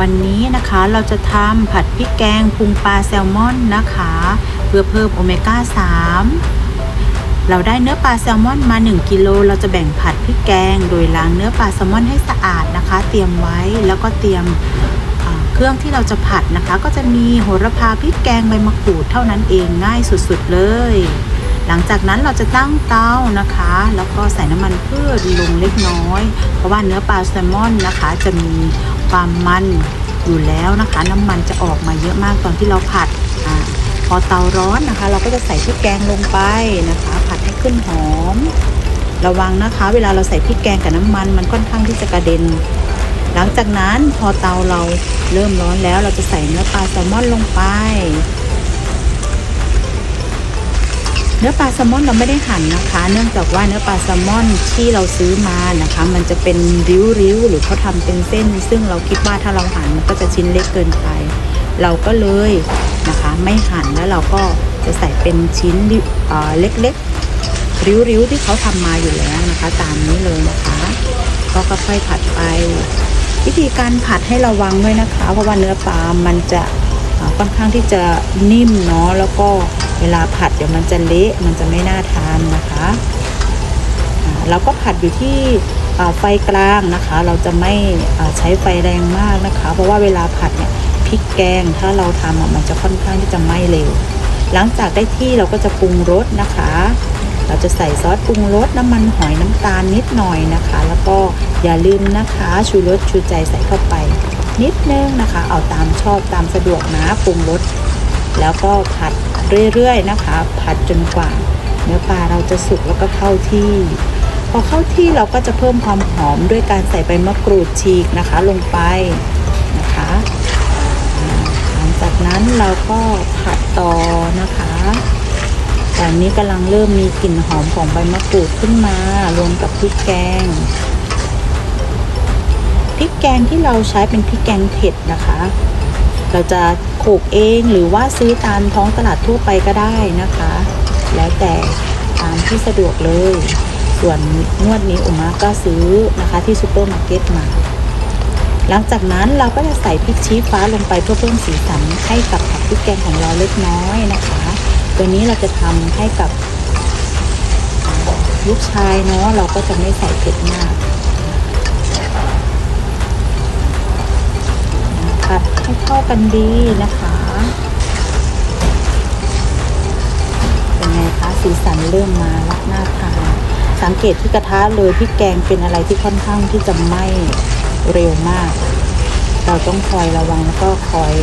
วันนี้นะคะเราจะทำผัดพริกแกงพุงปลาแซลมอนนะคะ เพื่อเพิ่มโอเมก้า 3 เราได้เนื้อปลาแซลมอนมา 1กิโลเราจะแบ่งผัดพริกแกง โดยล้างเนื้อปลาแซลมอนให้สะอาดนะคะ เตรียมไว้แล้วก็เตรียมเครื่องที่เราจะผัดนะคะ ก็จะมีโหระพาพริกแกงใบมะกรูดเท่านั้นเองง่ายสุดๆเลย หลังจากนั้นเราจะตั้งเตานะคะ แล้วก็ใส่น้ำมันพืชลงเล็กน้อย เพราะว่าเนื้อปลาแซลมอนนะคะ จะมี ความมันอยู่แล้วนะคะ น้ำมันจะออกมาเยอะมากตอนที่เราผัดอพอเตาร้อนนะคะ เราก็จะใส่พริกแกงลงไปนะคะ ผัดให้ขึ้นหอม ระวังนะคะ เวลาเราใส่พริกแกงกับน้ำมันมันค่อนข้างที่จะกระเด็น หลังจากนั้นพอเตาเราเริ่มร้อนแล้วเราจะใส่เนื้อปลาแซลมอนลงไป เนื้อปลาแซลมอนเราไม่ได้หั่นนะคะ เนื่องจากว่าเนื้อปลาแซลมอนที่เราซื้อมานะคะ มันจะเป็นริ้วๆหรือเขาทำเป็นเส้น ซึ่งเราคิดว่าถ้าเราหั่นมันก็จะชิ้นเล็กเกินไป เราก็เลยนะคะ ไม่หั่นแล้วเราก็จะใส่เป็นชิ้นเเล็กๆ ริ้วๆที่เขาทำมาอยู่แล้วนะคะ ตามนี้เลยนะคะก็ค่อยๆผัดไป วิธีการผัดให้ระวังด้วยนะคะ เพราะว่าเนื้อปลามันจะ ค่อนข้างที่จะนิ่มเนาะแล้วก็เวลาผัดเดี๋ยวมันจะเละมันจะไม่น่าทานนะคะเราก็ผัดอยู่ที่ไฟกลางนะคะ เราจะไม่ใช้ไฟแรงมากนะคะ เพราะว่าเวลาผัดเนี่ยพริกแกงถ้าเราทำอะมันจะค่อนข้างที่จะไหม้เร็ว หลังจากได้ที่เราก็จะปรุงรสนะคะ เราจะใส่ซอสปรุงรสน้ำมันหอยน้ำตาลนิดหน่อยนะคะ แล้วก็อย่าลืมนะคะชูรสชูใจใส่เข้าไป นิดนึงนะคะ เอาตามชอบตามสะดวกนะปรุงรสแล้วก็ผัดเรื่อยๆนะคะ ผัดจนกว่า เนื้อปลาเราจะสุกแล้วก็เข้าที่ พอเข้าที่เราก็จะเพิ่มความหอมด้วยการใส่ใบมะกรูดฉีกนะคะลงไปนะคะหลังจากนั้นเราก็ผัดต่อนะคะตอนนี้กำลังเริ่มมีกลิ่นหอมของใบมะกรูดขึ้นมารวมกับพริกแกง ริกแกงที่เราใช้เป็นพริกแกงเผ็ดนะคะ เราจะโขลกเองหรือว่าซื้อตามท้องตลาดทั่วไปก็ได้นะคะ แล้วแต่ตามที่สะดวกเลย ส่วนงวดนี้อุมาก็ซื้อนะคะที่ซูเปอร์มาร์เก็ตมาหลังจากนั้นเราก็จะใส่พริกชี้ฟ้าลงไปเพื่อเพิ่มสีสันให้กับผัดพริกแกงของเราเล็กน้อยนะคะ ตัวนี้เราจะทำให้กับลูกชายเนาะเราก็จะไม่ใส่เผ็ดมากผัดให้ เข้ากันดีนะคะเป็นไงคะสีสันเริ่มมาละน่าทานสังเกตที่กระทะเลยพริกแกงเป็นอะไรที่ค่อนข้างที่จะไหม้เร็วมาก เราต้องคอยระวังแล้วก็คอย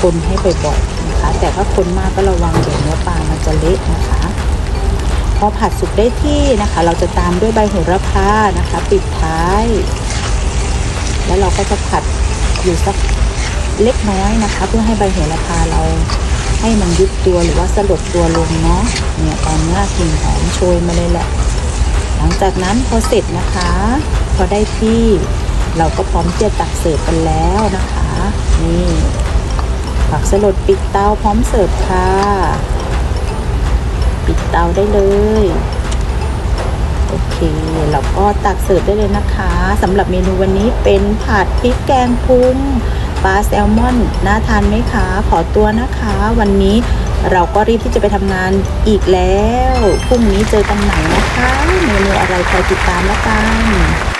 คนให้บ่อยๆนะคะ แต่ถ้าคนมากก็ระวังเดี๋ยวเนื้อปลามันจะเละนะคะพอผัดสุกได้ที่นะคะ เราจะตามด้วยใบโหระพานะคะ ปิดท้าย แล้วเราก็จะผัดอยู่สัก เล็กน้อยนะคะ เพื่อให้ใบโหระพาเราให้มันยุบตัวหรือว่าสลดตัวลงเนาะเนี่ยตอนนี้กลิ่นหอมโชยมาเลยแหละ หลังจากนั้นพอเสร็จนะคะ พอได้ที่เราก็พร้อมที่จะตักเสิร์ฟกันแล้วนะคะ นี่ผักสลดปิดเตาพร้อมเสิร์ฟค่ะ ปิดเตาได้เลยโอเคเราก็ตักเสิร์ฟได้เลยนะคะสำหรับเมนูวันนี้เป็นผัดพริกแกงพุง ปลาแซลมอนน่าทานไหมคะ ขอตัวนะคะ วันนี้เราก็รีบที่จะไปทำงานอีกแล้ว พรุ่งนี้เจอกันใหม่นะคะ เมนูอะไรคอยติดตามแล้วกัน